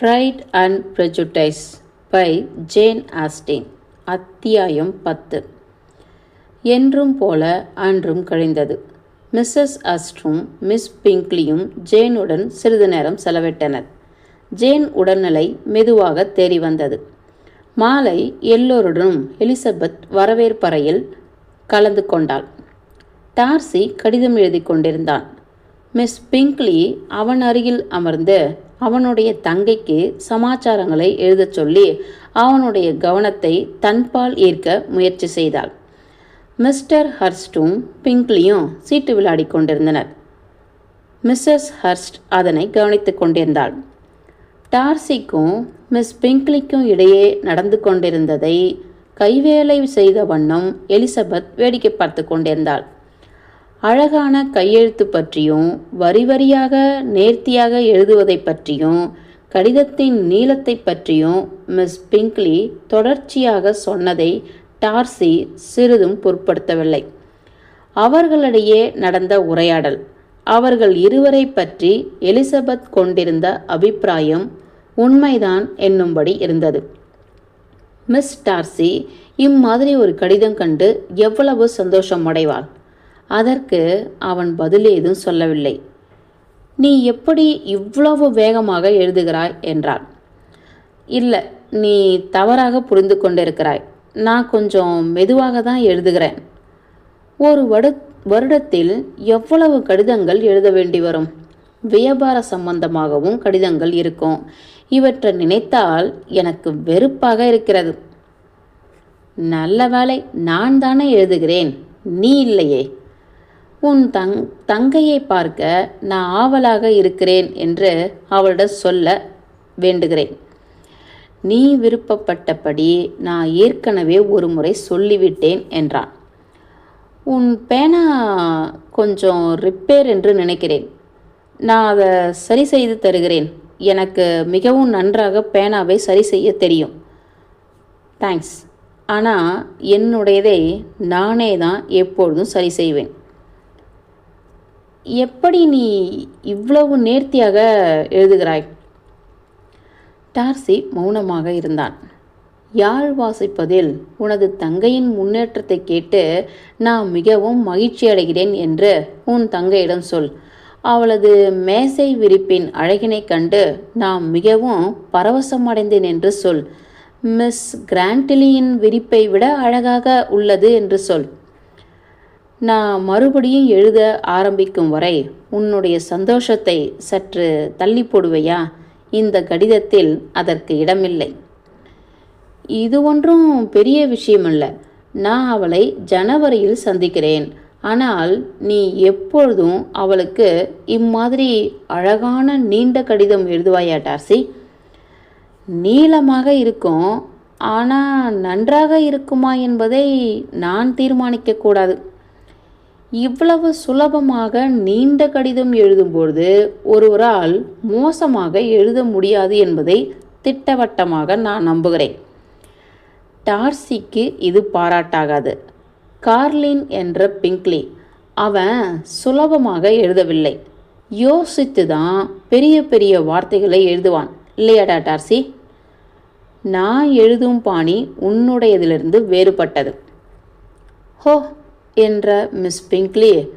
Pride and prejudice by Jane Austen அத்தியாயம் பத்து. என்றும் போல அன்றும் கழிந்தது. மிஸ்ஸஸ் அஸ்ட்ரும் மிஸ் பிங்க்லியும் ஜேனுடன் சிறிது நேரம் செலவிட்டனர். ஜேன் உடல்நிலை மெதுவாக தேறி வந்தது. மாலை எல்லோருடனும் எலிசபெத் வரவேற்பறையில் கலந்து கொண்டாள். டார்சி கடிதம் எழுதி கொண்டிருந்தான். மிஸ் பிங்க்லி அவன் அருகில் அமர்ந்து அவனுடைய தங்கைக்கு சமாச்சாரங்களை எழுதச் சொல்லி அவனுடைய கவனத்தை தன்பால் ஈர்க்க முயற்சி செய்தாள். மிஸ்டர் ஹர்ஸ்டும் பிங்க்லியும் சீட்டு விளையாடி கொண்டிருந்தனர். மிஸ்ஸஸ் ஹர்ஸ்ட் அதனை கவனித்துக் கொண்டிருந்தாள். டார்சிக்கும் மிஸ் பிங்க்லிக்கும் இடையே நடந்து கொண்டிருந்ததை கைவேலை செய்த வண்ணம் எலிசபெத் வேடிக்கை பார்த்து கொண்டிருந்தாள். அழகான கையெழுத்து பற்றியும் வரி வரியாக நேர்த்தியாக எழுதுவதை பற்றியும் கடிதத்தின் நீளத்தை பற்றியும் மிஸ் பிங்க்லி தொடர்ச்சியாக சொன்னதை டார்சி சிறிதும் பொருட்படுத்தவில்லை. அவர்களிடையே நடந்த உரையாடல் அவர்கள் இருவரை பற்றி எலிசபெத் கொண்டிருந்த அபிப்பிராயம் உண்மைதான் என்னும்படி இருந்தது. மிஸ் டார்சி இம்மாதிரி ஒரு கடிதம் கண்டு எவ்வளவு சந்தோஷம் அடைவாள் அதற்கு அவன் பதில் ஏதும் சொல்லவில்லை. நீ எப்படி இவ்வளவு வேகமாக எழுதுகிறாய்? என்றான். இல்லை நீ தவறாக புரிந்து கொண்டிருக்கிறாய். நான் கொஞ்சம் மெதுவாக தான் எழுதுகிறேன். ஒரு வடு வருடத்தில் எவ்வளவு கடிதங்கள் எழுத வேண்டி வரும்? வியாபார சம்பந்தமாகவும் கடிதங்கள் இருக்கும். இவற்றை நினைத்தால் எனக்கு வெறுப்பாக இருக்கிறது. நல்ல வேலை நான் தானே எழுதுகிறேன். நீ இல்லையே. உன் தங் தங்கையை பார்க்க நான் ஆவலாக இருக்கிறேன் என்று அவளிடம் சொல்ல வேண்டுகிறேன். நீ விருப்பப்பட்டபடி நான் ஏற்கனவே ஒரு முறை சொல்லிவிட்டேன் என்றான். உன் பேனா கொஞ்சம் ரிப்பேர் என்று நினைக்கிறேன். நான் அதை சரி செய்து தருகிறேன். எனக்கு மிகவும் நன்றாக பேனாவை சரி செய்ய தெரியும். தேங்க்ஸ் ஆனால் என்னுடையதை நானே தான் எப்பொழுதும் சரி செய்வேன். எப்படி நீ இவ்வளவு நேர்த்தியாக எழுதுகிறாய்? டார்சி மௌனமாக இருந்தான். யாழ் வாசிப்பதில் உனது தங்கையின் முன்னேற்றத்தை கேட்டு நான் மிகவும் மகிழ்ச்சி அடைகிறேன் என்று உன் தங்கையிடம் சொல். அவளது மேசை விரிப்பின் அழகினை கண்டு நான் மிகவும் பரவசமடைந்தேன் என்று சொல். மிஸ் கிராண்டிலியின் விரிப்பை விட அழகாக உள்ளது என்று சொல். நான் மறுபடியும் எழுத ஆரம்பிக்கும் வரை உன்னுடைய சந்தோஷத்தை சற்று தள்ளி போடுவையா? இந்த கடிதத்தில் அதற்கு இடமில்லை. இது ஒன்றும் பெரிய விஷயமல்ல. நான் அவளை ஜனவரியில் சந்திக்கிறேன். ஆனால் நீ எப்பொழுதும் அவளுக்கு இம்மாதிரி அழகான நீண்ட கடிதம் எழுதுவாயா டார்சி? நீளமாக இருக்கும். ஆனால் நன்றாக இருக்குமா என்பதை நான் தீர்மானிக்கக்கூடாது இவ்வளவு சுலபமாக நீண்ட கடிதம் எழுதும்போது ஒருவரால் மோசமாக எழுத முடியாது என்பதை திட்டவட்டமாக நான் நம்புகிறேன். டார்சிக்கு இது பாராட்டாகாது. கார்லின் என்ற பிங்க்லி அவன் சுலபமாக எழுதவில்லை. யோசித்து தான் பெரிய பெரிய வார்த்தைகளை எழுதுவான். இல்லையாடா டார்சி? நான் எழுதும் பாணி உன்னுடையதிலிருந்து வேறுபட்டது. ஹோ என்ற மிஸ் பிங்க்லி.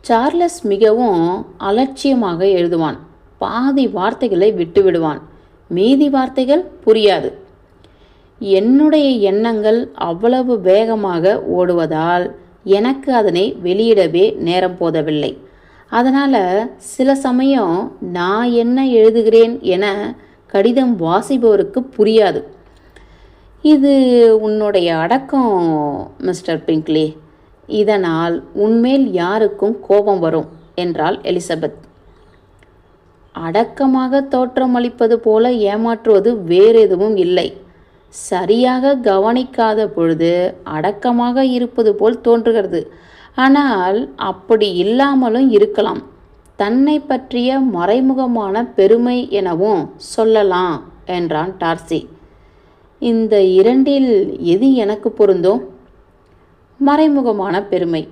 சார்லஸ் மிகவும் அலட்சியமாக எழுதுவான். பாதி வார்த்தைகளை விட்டுவிடுவான். மீதி வார்த்தைகள் புரியாது. என்னுடைய எண்ணங்கள் அவ்வளவு வேகமாக ஓடுவதால் எனக்கு அதனை வெளியிடவே நேரம் போதவில்லை. அதனால் சில சமயம் நான் என்ன எழுதுகிறேன் என கடிதம் வாசிப்பவருக்கு புரியாது. இது உன்னுடைய அடக்கம் மிஸ்டர் பிங்க்லி. இதனால் உன்மேல் யாருக்கும் கோபம் வரும் என்றாள் எலிசபெத். அடக்கமாக தோற்றமளிப்பது போல ஏமாற்றுவது வேறு எதுவும் இல்லை. சரியாக கவனிக்காத பொழுது அடக்கமாக இருப்பது போல் தோன்றுகிறது. ஆனால் அப்படி இல்லாமலும் இருக்கலாம். தன்னை பற்றிய மறைமுகமான பெருமை எனவும் சொல்லலாம் என்றான் டார்சி. இந்த இரண்டில் எது எனக்கு பொருந்தும்? மறைமுகமான பெருமை.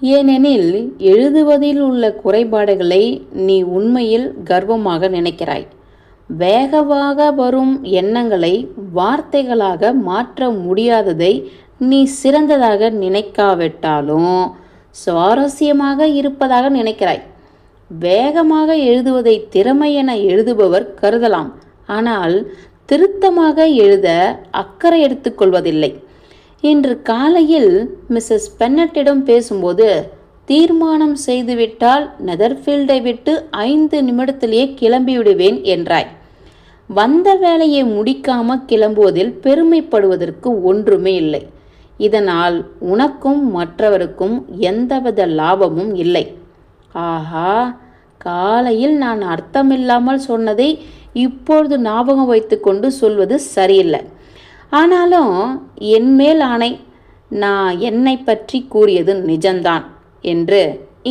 ஏனெனில் எழுதுவதில் உள்ள குறைபாடுகளை நீ உண்மையில் கர்வமாக நினைக்கிறாய். வேகமாக வரும் எண்ணங்களை வார்த்தைகளாக மாற்ற முடியாததை நீ சிறந்ததாக நினைக்காவிட்டாலும் சுவாரஸ்யமாக இருப்பதாக நினைக்கிறாய். வேகமாக எழுதுவதை திறமை என எழுதுபவர் கருதலாம். ஆனால் திருத்தமாக எழுத அக்கறை எடுத்துக்கொள்வதில்லை இன்று காலையில் மிஸ்ஸஸ் பென்னட்டிடம் பேசும்போது தீர்மானம் செய்துவிட்டால் நெதர்ஃபீல்டை விட்டு ஐந்து நிமிடத்திலேயே கிளம்பிவிடுவேன் என்றாய். வந்த வேலையை முடிக்காம கிளம்புவதில் பெருமைப்படுவதற்கு ஒன்றுமே இல்லை. இதனால் உனக்கும் மற்றவருக்கும் எந்தவித லாபமும் இல்லை. ஆஹா காலையில் நான் அர்த்தமில்லாமல் சொன்னதை இப்பொழுது ஞாபகம் வைத்துக்கொண்டு சொல்வது சரியில்லை. ஆனாலும் என் மேல் ஆணை நான் என்னை பற்றி கூறியது நிஜம்தான் என்று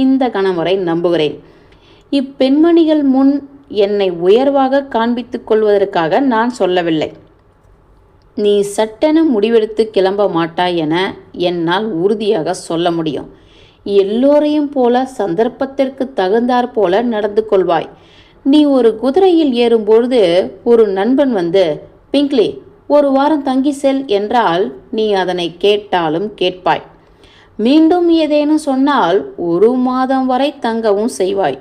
இந்த கணவரை நம்புகிறேன். இப்பெண்மணிகள் முன் என்னை உயர்வாக காண்பித்துக் கொள்வதற்காக நான் சொல்லவில்லை. நீ சட்டென முடிவெடுத்து கிளம்ப மாட்டாய் என என்னால் உறுதியாக சொல்ல முடியும். எல்லோரையும் போல சந்தர்ப்பத்திற்கு தகுந்தாற் போல நடந்து கொள்வாய். நீ ஒரு குதிரையில் ஏறும்பொழுது ஒரு நண்பன் வந்து பிங்க்லி ஒரு வாரம் தங்கி செல் என்றால் நீ அதனை கேட்டாலும் கேட்பாய். மீண்டும் ஏதேனும் சொன்னால் ஒரு மாதம் வரை தங்கவும் செய்வாய்.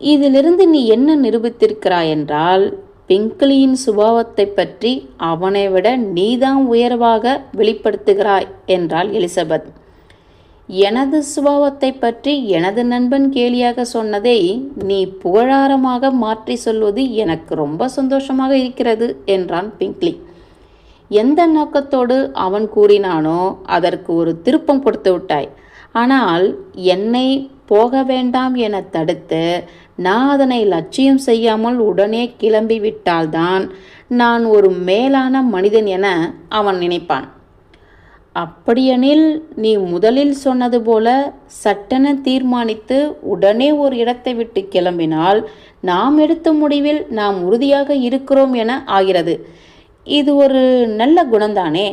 இதிலிருந்து நீ என்ன நிரூபித்திருக்கிறாய் என்றால் பிங்க்லியின் சுபாவத்தை பற்றி அவனை விட நீதான் உயர்வாக வெளிப்படுத்துகிறாய் என்றாள் எலிசபெத். எனது சுபாவத்தை பற்றி எனது நண்பன் கேலியாக சொன்னதை நீ புகழாரமாக மாற்றி சொல்வது எனக்கு ரொம்ப சந்தோஷமாக இருக்கிறது என்றான் பிங்க்லி. எந்த நோக்கத்தோடு அவன் கூறினானோ அதற்கு ஒரு திருப்பம் கொடுத்து விட்டாய். ஆனால் என்னை போக வேண்டாம் என தடுத்து நான் அதனை லட்சியம் செய்யாமல் உடனே கிளம்பி விட்டால்தான் நான் ஒரு மேலான மனிதன் என அவன் நினைப்பான். அப்படியெனில் நீ முதலில் சொன்னது போல சட்டென தீர்மானித்து உடனே ஒரு இடத்தை விட்டு கிளம்பினால் நாம் எடுத்த முடிவில் நாம் உறுதியாக இருக்கிறோம் என ஆகிறது. இது ஒரு நல்ல குணம்தானே?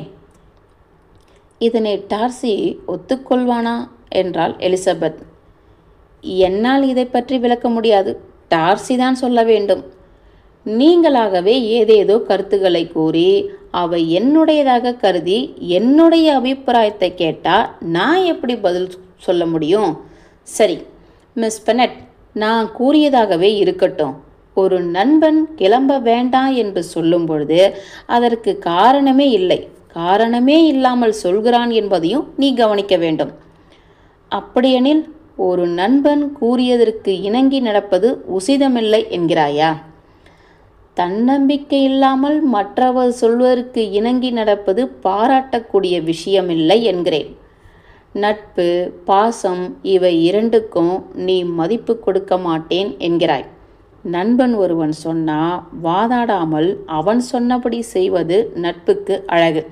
இதனை டார்சி ஒத்துக்கொள்வானா? என்றாள் எலிசபெத். என்னால் இதை பற்றி விளக்க முடியாது. டார்சி தான் சொல்ல வேண்டும். நீங்களாகவே ஏதேதோ கருத்துக்களை கூறி அவை என்னுடையதாக கருதி என்னுடைய அபிப்பிராயத்தை கேட்டால் நான் எப்படி பதில் சொல்ல முடியும்? சரி மிஸ் பெனட் நான் கூறியதாகவே இருக்கட்டும். ஒரு நண்பன் கிளம்ப வேண்டாம் என்று சொல்லும் பொழுது அதற்கு காரணமே இல்லை. காரணமே இல்லாமல் சொல்கிறான் என்பதையும் நீ கவனிக்க வேண்டும். அப்படியெனில் ஒரு நண்பன் கூறியதற்கு இணங்கி நடப்பது உசிதமில்லை என்கிறாயா? தன்னம்பிக்கை இல்லாமல் மற்றவர் சொல்வதற்கு இணங்கி நடப்பது பாராட்டக்கூடிய விஷயமில்லை என்கிறேன். நட்பு பாசம் இவை இரண்டுக்கும் நீ மதிப்பு கொடுக்க மாட்டேன் என்கிறாய். நண்பன் ஒருவன் சொன்னா வாதாடாமல் அவன் சொன்னபடி செய்வது நட்புக்கு அழகு.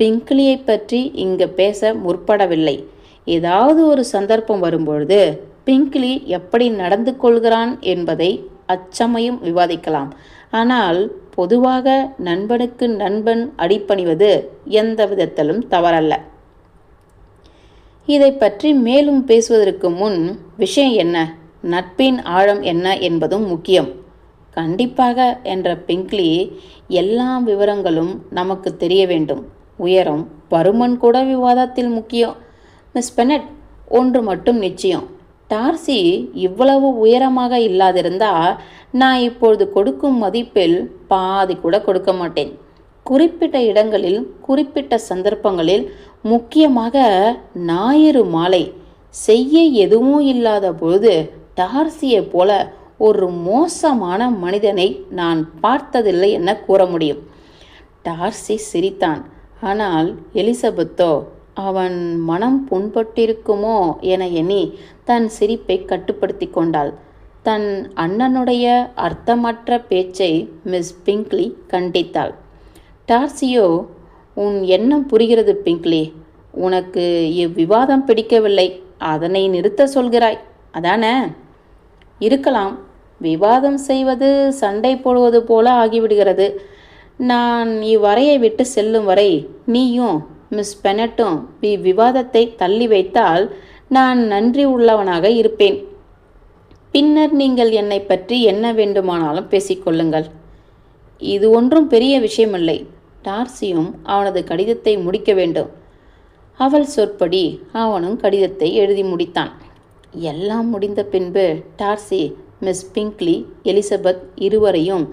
பிங்க்லியை பற்றி இங்கு பேச முற்படவில்லை. ஏதாவது ஒரு சந்தர்ப்பம் வரும்பொழுது பிங்க்லி எப்படி நடந்து கொள்கிறான் என்பதை அச்சமயம் விவாதிக்கலாம். ஆனால் பொதுவாக நண்பனுக்கு நண்பன் அடிப்பணிவது எந்த விதத்திலும் தவறல்ல. இதை பற்றி மேலும் பேசுவதற்கு முன் விஷயம் என்ன? நட்பின் ஆழம் என்ன என்பதும் முக்கியம். கண்டிப்பாக என்ற பிங்க்லி எல்லா விவரங்களும் நமக்கு தெரிய வேண்டும். உயரம் பருமன் கூட விவாதத்தில் முக்கியம். மிஸ் பெனட் ஒன்று மட்டும் நிச்சயம். டார்சி இவ்வளவு உயரமாக இல்லாதிருந்தா நான் இப்பொழுது கொடுக்கும் மதிப்பில் பாதி கூட கொடுக்க மாட்டேன். குறிப்பிட்ட இடங்களில் குறிப்பிட்ட சந்தர்ப்பங்களில் முக்கியமாக ஞாயிறு மாலை செய்ய எதுவும் இல்லாத பொழுது டார்சியை போல ஒரு மோசமான மனிதனை நான் பார்த்ததில்லை என கூற முடியும். டார்சி சிரித்தான். ஆனால் எலிசபெத்தோ அவன் மனம் புண்பட்டிருக்குமோ என எண்ணி தன் சிரிப்பை கட்டுப்படுத்தி கொண்டாள். தன் அண்ணனுடைய அர்த்தமற்ற பேச்சை மிஸ் பிங்க்லி கண்டித்தாள். டார்சியோ உன் எண்ணம் புரிகிறது பிங்க்லி. உனக்கு இவ்விவாதம் பிடிக்கவில்லை. அதனை நிறுத்த சொல்கிறாய். அதானே? இருக்கலாம். விவாதம் செய்வது சண்டை போடுவது போல ஆகிவிடுகிறது. நான் இவ்வறையை விட்டு செல்லும் வரை நீயும் மிஸ் பெனட்டும் வி விவாதத்தை தள்ளி வைத்தால் நான் நன்றி உள்ளவனாக இருப்பேன். பின்னர் நீங்கள் என்னை பற்றி என்ன வேண்டுமானாலும் பேசிக்கொள்ளுங்கள் இது ஒன்றும் பெரிய விஷயமில்லை. டார்சியும் அவனது கடிதத்தை முடிக்க வேண்டும். அவள் சொற்படி அவனும் கடிதத்தை எழுதி முடித்தான். எல்லாம் முடிந்த பின்பு டார்சி மிஸ் பிங்க்லி எலிசபெத் இருவரையும்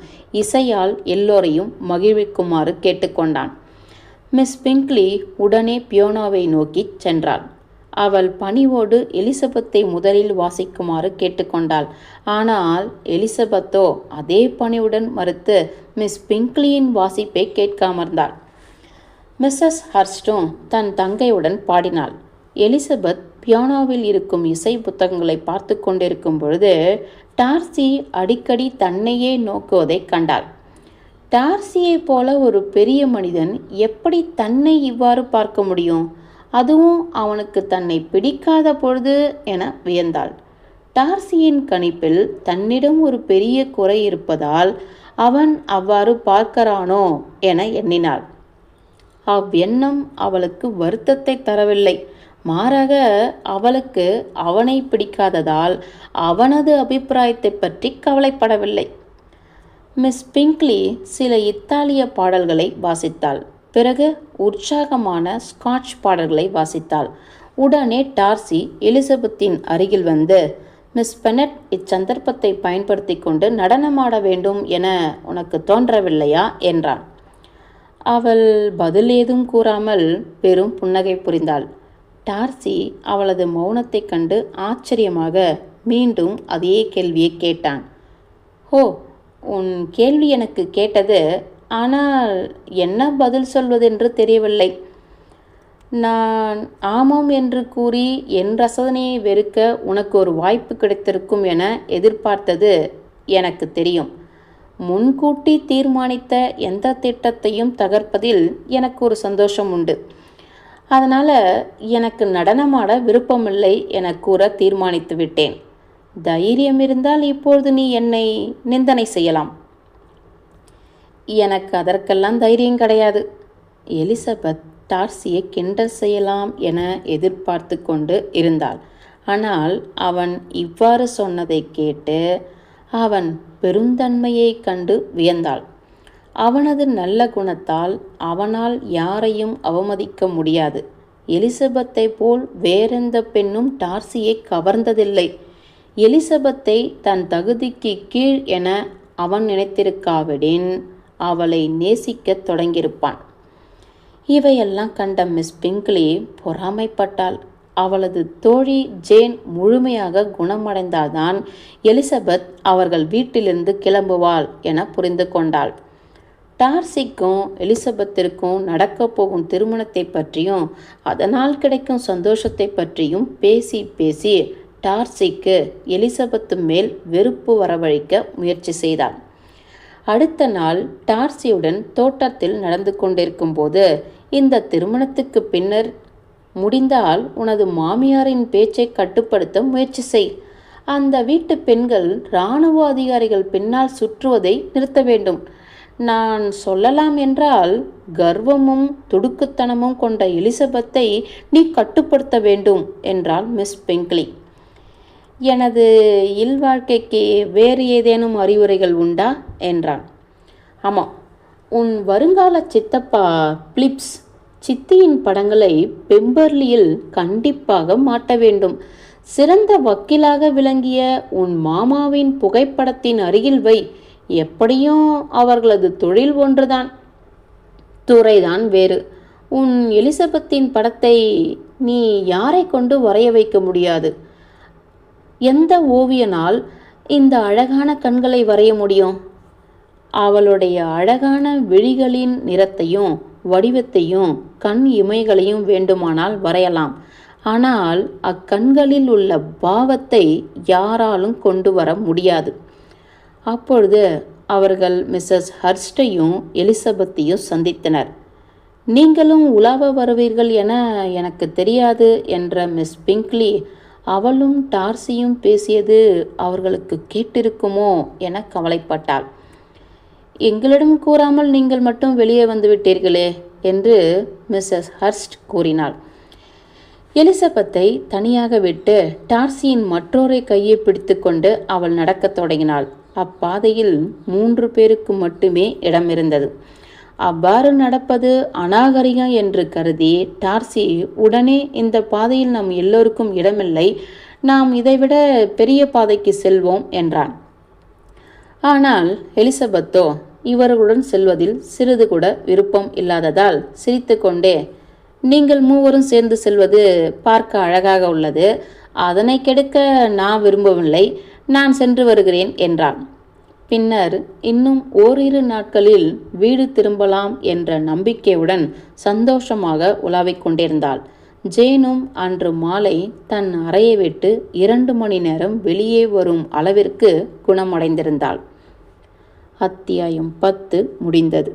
இசையால் எல்லோரையும் மகிழ்விக்குமாறு கேட்டுக்கொண்டான். மிஸ் பிங்க்லி உடனே பியோனாவை நோக்கிச் சென்றாள். அவள் பணிவோடு எலிசபெத்தை முதலில் வாசிக்குமாறு கேட்டுக்கொண்டாள். ஆனால் எலிசபெத்தோ அதே பணிவுடன் மறுத்து மிஸ் பிங்க்லியின் வாசிப்பை கேட்காமர்ந்தாள். மிஸ்ஸஸ் ஹர்ஸ்டும் தன் தங்கையுடன் பாடினாள். எலிசபெத் பியானோவில் இருக்கும் இசை புத்தகங்களை பார்த்து கொண்டிருக்கும் பொழுது டார்சி அடிக்கடி தன்னையே நோக்குவதைக் கண்டாள். டார்சியைப் போல ஒரு பெரிய மனிதன் எப்படி தன்னை இவ்வாறு பார்க்க முடியும்? அதுவும் அவனுக்கு தன்னை பிடிக்காத பொழுது என வியந்தாள். டார்சியின் கணிப்பில் தன்னிடம் ஒரு பெரிய குறை இருப்பதால் அவன் அவ்வாறு பார்க்கிறானோ என எண்ணினாள். அவ்வெண்ணம் அவளுக்கு வருத்தத்தை தரவில்லை. மாறாக அவளுக்கு அவனை பிடிக்காததால் அவனது அபிப்பிராயத்தை பற்றி கவலைப்படவில்லை. மிஸ் பிங்க்லி சில இத்தாலிய பாடல்களை வாசித்தாள். பிறகு உற்சாகமான ஸ்காட்ச் பாடல்களை வாசித்தாள். உடனே டார்சி எலிசபெத்தின் அருகில் வந்து மிஸ் பெனட் இச்சந்தர்ப்பத்தை பயன்படுத்தி கொண்டு நடனமாட வேண்டும் என உனக்கு தோன்றவில்லையா? என்றான். அவள் பதில் ஏதும் கூறாமல் பெரும் புன்னகை புரிந்தாள். டார்சி அவளது மௌனத்தைக் கண்டு ஆச்சரியமாக மீண்டும் அதே கேள்வியை கேட்டான். ஓ உன் கேள்வி எனக்கு கேட்டது ஆனால் என்ன பதில் சொல்வதென்று தெரியவில்லை. நான் ஆமாம் என்று கூறி என் ரசனையை வெறுக்க உனக்கு ஒரு வாய்ப்பு கிடைத்திருக்கும் என எதிர்பார்த்தது எனக்கு தெரியும். முன்கூட்டி தீர்மானித்த எந்த திட்டத்தையும் தகர்ப்பதில் எனக்கு ஒரு சந்தோஷம் உண்டு. அதனால் எனக்கு நடனமாட விருப்பமில்லை என கூற தீர்மானித்து விட்டேன். தைரியம் இருந்தால் இப்பொழுது நீ என்னை நிந்தனை செய்யலாம். எனக்கு அதற்கெல்லாம் தைரியம் கிடையாது. எலிசபெத் டார்சியை கிண்டல் செய்யலாம் என எதிர்பார்த்து கொண்டு இருந்தாள். ஆனால் அவன் இவ்வாறு சொன்னதை கேட்டு அவன் பெருந்தன்மையைக் கண்டு வியந்தாள். அவனது நல்ல குணத்தால் அவனால் யாரையும் அவமதிக்க முடியாது. எலிசபெத்தை போல் வேறெந்த பெண்ணும் டார்சியை கவர்ந்ததில்லை. எலிசபெத்தை தன் தகுதிக்கு கீழ் என அவன் நினைத்திருக்காவிடின் அவளை நேசிக்கத் தொடங்கியிருப்பான். இவையெல்லாம் கண்ட மிஸ் பிங்க்லி பொறாமைப்பட்டாள். அவளது தோழி ஜேன் முழுமையாக குணமடைந்தால்தான் எலிசபெத் அவர்கள் வீட்டிலிருந்து கிளம்புவாள் என புரிந்து கொண்டாள். டார்சிக்கும் எலிசபெத்திற்கும் நடக்கப் போகும் திருமணத்தை பற்றியும் அதனால் கிடைக்கும் சந்தோஷத்தை பற்றியும் பேசி பேசி டார்சிக்கு எலிசபெத்து மேல் வெறுப்பு வரவழைக்க முயற்சி செய்தான். அடுத்த நாள் டார்சியுடன் தோட்டத்தில் நடந்து கொண்டிருக்கும் போது இந்த திருமணத்துக்கு பின்னர் முடிந்தால் உனது மாமியாரின் பேச்சை கட்டுப்படுத்த முயற்சி செய். அந்த வீட்டு பெண்கள் இராணுவ அதிகாரிகள் பின்னால் சுற்றுவதை நிறுத்த வேண்டும். நான் சொல்லலாம் என்றால் கர்வமும் துடுக்குத்தனமும் கொண்ட எலிசபெத்தை நீ கட்டுப்படுத்த வேண்டும் என்றாள் மிஸ் பெங்க்லி எனது இல்வாழ்க்கைக்கு வேறு ஏதேனும் அறிவுரைகள் உண்டா? என்றான். ஆமாம். உன் வருங்கால சித்தப்பா பிலிப்ஸ் சித்தியின் படங்களை பெம்பர்லியில் கண்டிப்பாக மாட்ட வேண்டும். சிறந்த வக்கீலாக விளங்கிய உன் மாமாவின் புகைப்படத்தின் அருகில் வை. எப்படியும் அவர்களது தொழில் ஒன்றுதான். துறைதான் வேறு. உன் எலிசபெத்தின் படத்தை நீ யாரை கொண்டு வரைய வைக்க முடியாது? எந்த ஓவியனால் இந்த அழகான கண்களை வரைய முடியும்? அவளுடைய அழகான விழிகளின் நிறத்தையும் வடிவத்தையும் கண் இமைகளையும் வேண்டுமானால் வரையலாம். ஆனால் அக்கண்களில் உள்ள பாவத்தை யாராலும் கொண்டு வர முடியாது. அப்பொழுது அவர்கள் மிஸ்ஸஸ் ஹர்ஸ்டையும் எலிசபெத்தையும் சந்தித்தனர். நீங்களும் உலாவ வருவீர்கள் என எனக்கு தெரியாது என்ற மிஸ் பிங்க்லி அவளும் டார்சியும் பேசியது அவர்களுக்கு கேட்டிருக்குமோ என கவலைப்பட்டாள். எங்களிடம் கூறாமல் நீங்கள் மட்டும் வெளியே வந்து விட்டீர்களே என்று மிஸ்ஸஸ் ஹர்ஸ்ட் கூறினாள். எலிசபெத்தை தனியாக விட்டு டார்சியின் மற்றொரு கையை பிடித்துக்கொண்டு அவள் நடக்கத் தொடங்கினாள். அப்பாதையில் மூன்று பேருக்கு மட்டுமே இடம் இருந்தது அவ்வாறு நடப்பது அநாகரிகம் என்று கருதி டார்சி உடனே இந்த பாதையில் நம் எல்லோருக்கும் இடமில்லை. நாம் இதைவிட பெரிய பாதைக்கு செல்வோம் என்றான். ஆனால் எலிசபெத்தோ இவர்களுடன் செல்வதில் சிறிது கூட விருப்பம் இல்லாததால் சிரித்துக்கொண்டே நீங்கள் மூவரும் சேர்ந்து செல்வது பார்க்க அழகாக உள்ளது. அதனை கெடுக்க நான் விரும்பவில்லை. நான் சென்று வருகிறேன் என்றான். பின்னர் இன்னும் ஓரிரு நாட்களில் வீடு திரும்பலாம் என்ற நம்பிக்கையுடன் சந்தோஷமாக உலாவிக் கொண்டிருந்தாள். ஜேனும் அன்று மாலை தன் அறையை விட்டு இரண்டு மணி நேரம் வெளியே வரும் அளவிற்கு குணமடைந்திருந்தாள். அத்தியாயம் பத்து முடிந்தது.